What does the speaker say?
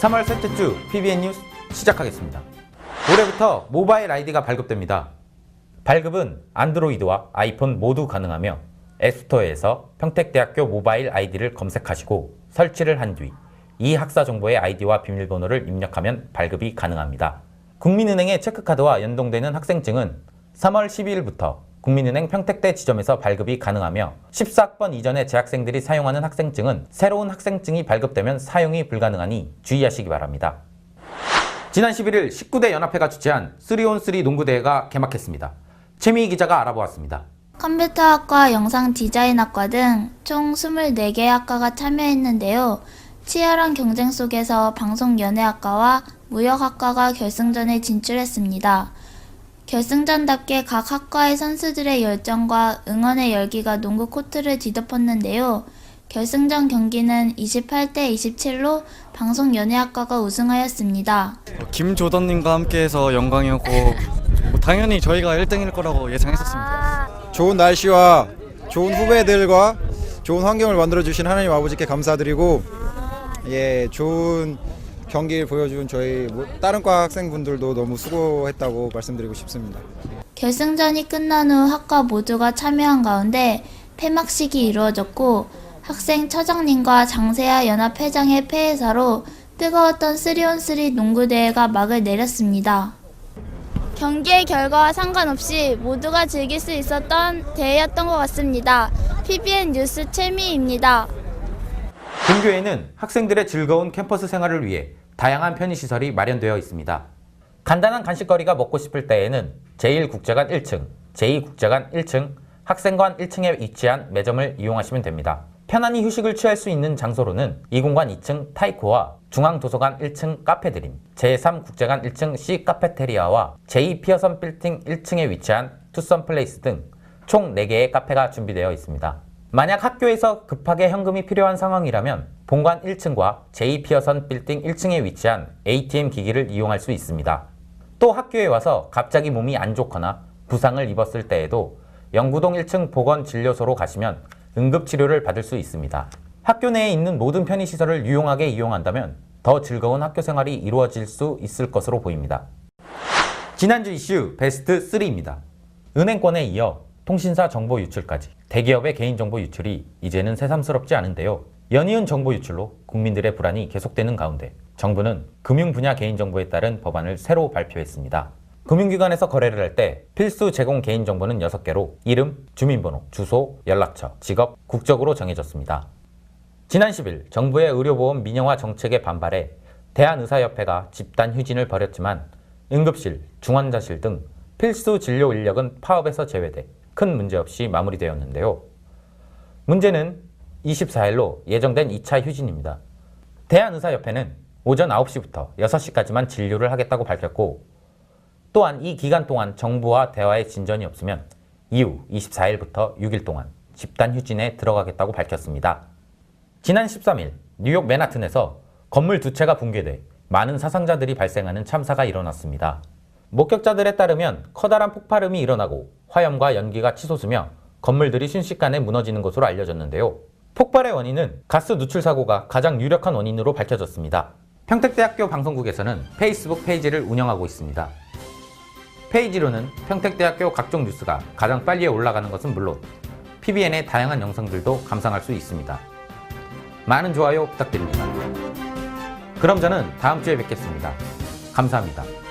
3월 셋째 주 PBN 뉴스 시작하겠습니다. 올해부터 모바일 아이디가 발급됩니다. 발급은 안드로이드와 아이폰 모두 가능하며 앱스토어에서 평택대학교 모바일 아이디를 검색하시고 설치를 한 뒤 이 학사 정보의 아이디와 비밀번호를 입력하면 발급이 가능합니다. 국민은행의 체크카드와 연동되는 학생증은 3월 12일부터 국민은행 평택대 지점에서 발급이 가능하며 14학번 이전의 재학생들이 사용하는 학생증은 새로운 학생증이 발급되면 사용이 불가능하니 주의하시기 바랍니다. 지난 11일 19대 연합회가 주최한 3on3 농구대회가 개막했습니다. 최미희 기자가 알아보았습니다. 컴퓨터학과 영상 디자인학과 등 총 24개 학과가 참여했는데요. 치열한 경쟁 속에서 방송연예학과와 무역학과가 결승전에 진출했습니다. 결승전답게 각 학과의 선수들의 열정과 응원의 열기가 농구 코트를 뒤덮었는데요. 결승전 경기는 28대 27로 방송 연예학과가 우승하였습니다. 김조던님과 함께해서 영광이었고 뭐 당연히 저희가 1등일 거라고 예상했었습니다. 좋은 날씨와 좋은 후배들과 좋은 환경을 만들어 주신 하나님 아버지께 감사드리고 예 좋은 경기를 보여준 저희 모- 다른 과 학생분들도 너무 수고했다고 말씀드리고 싶습니다. 결승전이 끝난 후 학과 모두가 참여한 가운데 폐막식이 이루어졌고 학생 처장님과 장세아 연합 회장의 폐회사로 뜨거웠던 3on3 농구대회가 막을 내렸습니다. 경기의 결과와 상관없이 모두가 즐길 수 있었던 대회였던 것 같습니다. PBN 뉴스 최미입니다. 본교에는 학생들의 즐거운 캠퍼스 생활을 위해 다양한 편의시설이 마련되어 있습니다. 간단한 간식거리가 먹고 싶을 때에는 제1국제관 1층, 제2국제관 1층, 학생관 1층에 위치한 매점을 이용하시면 됩니다. 편안히 휴식을 취할 수 있는 장소로는 2공관 2층 타이코와 중앙도서관 1층 카페드림, 제3국제관 1층 C 카페테리아와 제2피어선 빌딩 1층에 위치한 투썸 플레이스 등 총 4개의 카페가 준비되어 있습니다. 만약 학교에서 급하게 현금이 필요한 상황이라면 본관 1층과 제2피어선 빌딩 1층에 위치한 ATM 기기를 이용할 수 있습니다. 또 학교에 와서 갑자기 몸이 안 좋거나 부상을 입었을 때에도 영구동 1층 보건진료소로 가시면 응급치료를 받을 수 있습니다. 학교 내에 있는 모든 편의시설을 유용하게 이용한다면 더 즐거운 학교 생활이 이루어질 수 있을 것으로 보입니다. 지난주 이슈 베스트 3입니다. 은행권에 이어 통신사 정보 유출까지 대기업의 개인정보 유출이 이제는 새삼스럽지 않은데요. 연이은 정보 유출로 국민들의 불안이 계속되는 가운데 정부는 금융 분야 개인정보에 따른 법안을 새로 발표했습니다. 금융기관에서 거래를 할 때 필수 제공 개인정보는 6개로 이름, 주민번호, 주소, 연락처, 직업, 국적으로 정해졌습니다. 지난 10일 정부의 의료보험 민영화 정책에 반발해 대한의사협회가 집단 휴진을 벌였지만 응급실, 중환자실 등 필수 진료 인력은 파업에서 제외돼 큰 문제 없이 마무리되었는데요. 문제는 24일로 예정된 2차 휴진입니다. 대한의사협회는 오전 9시부터 6시까지만 진료를 하겠다고 밝혔고 또한 이 기간 동안 정부와 대화의 진전이 없으면 이후 24일부터 6일 동안 집단 휴진에 들어가겠다고 밝혔습니다. 지난 13일 뉴욕 맨하튼에서 건물 두 채가 붕괴돼 많은 사상자들이 발생하는 참사가 일어났습니다. 목격자들에 따르면 커다란 폭발음이 일어나고 화염과 연기가 치솟으며 건물들이 순식간에 무너지는 것으로 알려졌는데요. 폭발의 원인은 가스 누출 사고가 가장 유력한 원인으로 밝혀졌습니다. 평택대학교 방송국에서는 페이스북 페이지를 운영하고 있습니다. 페이지로는 평택대학교 각종 뉴스가 가장 빨리 올라가는 것은 물론 PBN의 다양한 영상들도 감상할 수 있습니다. 많은 좋아요 부탁드립니다. 그럼 저는 다음 주에 뵙겠습니다. 감사합니다.